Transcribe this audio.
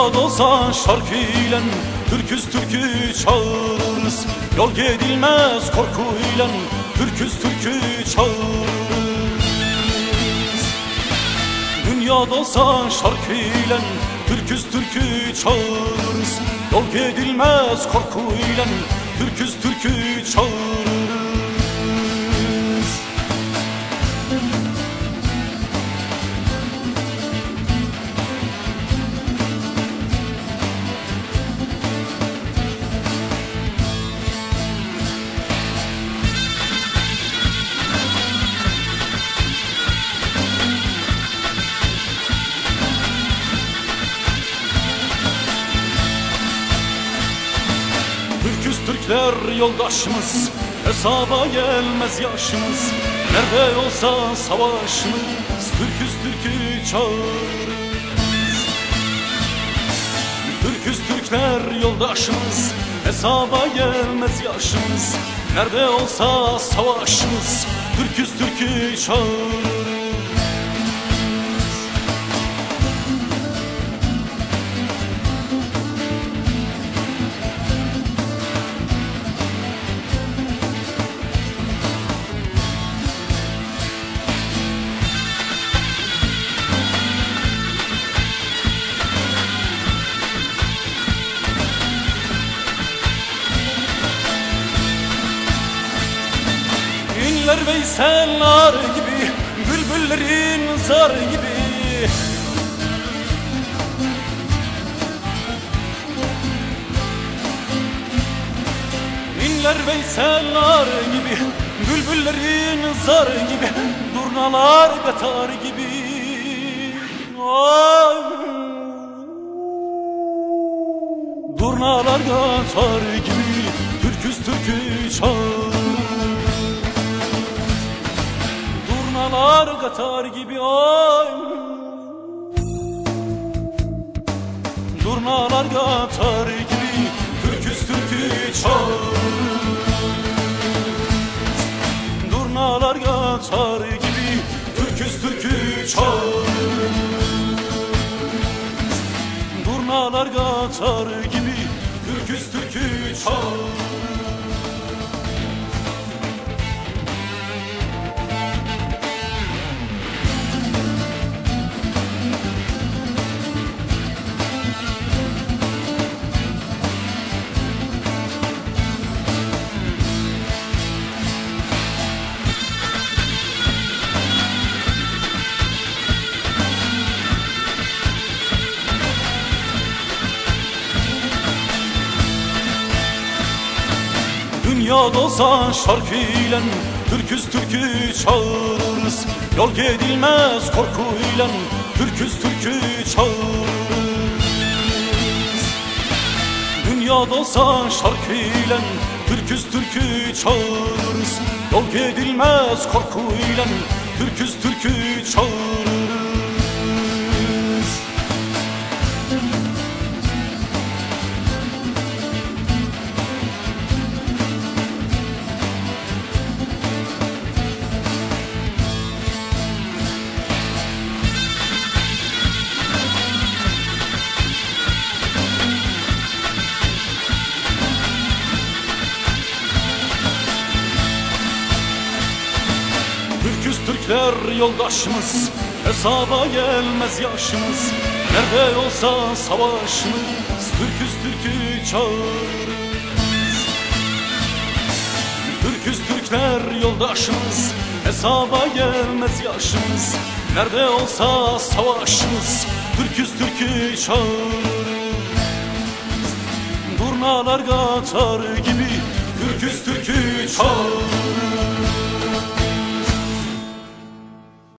Dünya dolsa şarkıyla Türküz türkü çağırırız. Yol gidilmez korkuyla Türküz türkü çağırırız. Dünya dolsa şarkıyla Türküz türkü çağırırız. Yol gidilmez korkuyla Türküz türkü çağırırız Türkler yoldaşımız Hesaba gelmez yaşımız. Nerede olsa savaşımız Türküz Türkü çağırırız Türküz Türkler yoldaşımız Hesaba gelmez yaşımız. Nerede olsa savaşımız Türküz Türkü çağırırız İnler Veysel'lar gibi Bülbüllerin zar gibi İnler Veysel'lar gibi Bülbüllerin zar gibi Durnalar betar gibi Ay. Durnalar gatar gibi Türküz türkü çağır Durnalar katar gibi ay. Durnalar katar gibi Türküz türkü çağır Durnalar katar gibi Türküz türkü çağır Durnalar katar gibi Türküz türkü çağır Dünya dolsa şarkıyla Türküz türkü çağırırız. Yol gidilmez korkuyla Türküz türkü çağırırız. Dünya dolsa şarkıyla Türküz türkü çağırırız. Yol gidilmez korkuyla Türküz türkü çağırırız Türkler yoldaşımız Hesaba gelmez yaşımız. Nerede olsa savaşımız Türküz türkü çağırırız. Türküz Türkler yoldaşımız Hesaba gelmez yaşımız. Nerede olsa savaşımız Türküz türkü çağırırız. Durnalar katar gibi Türküz türkü çağırırız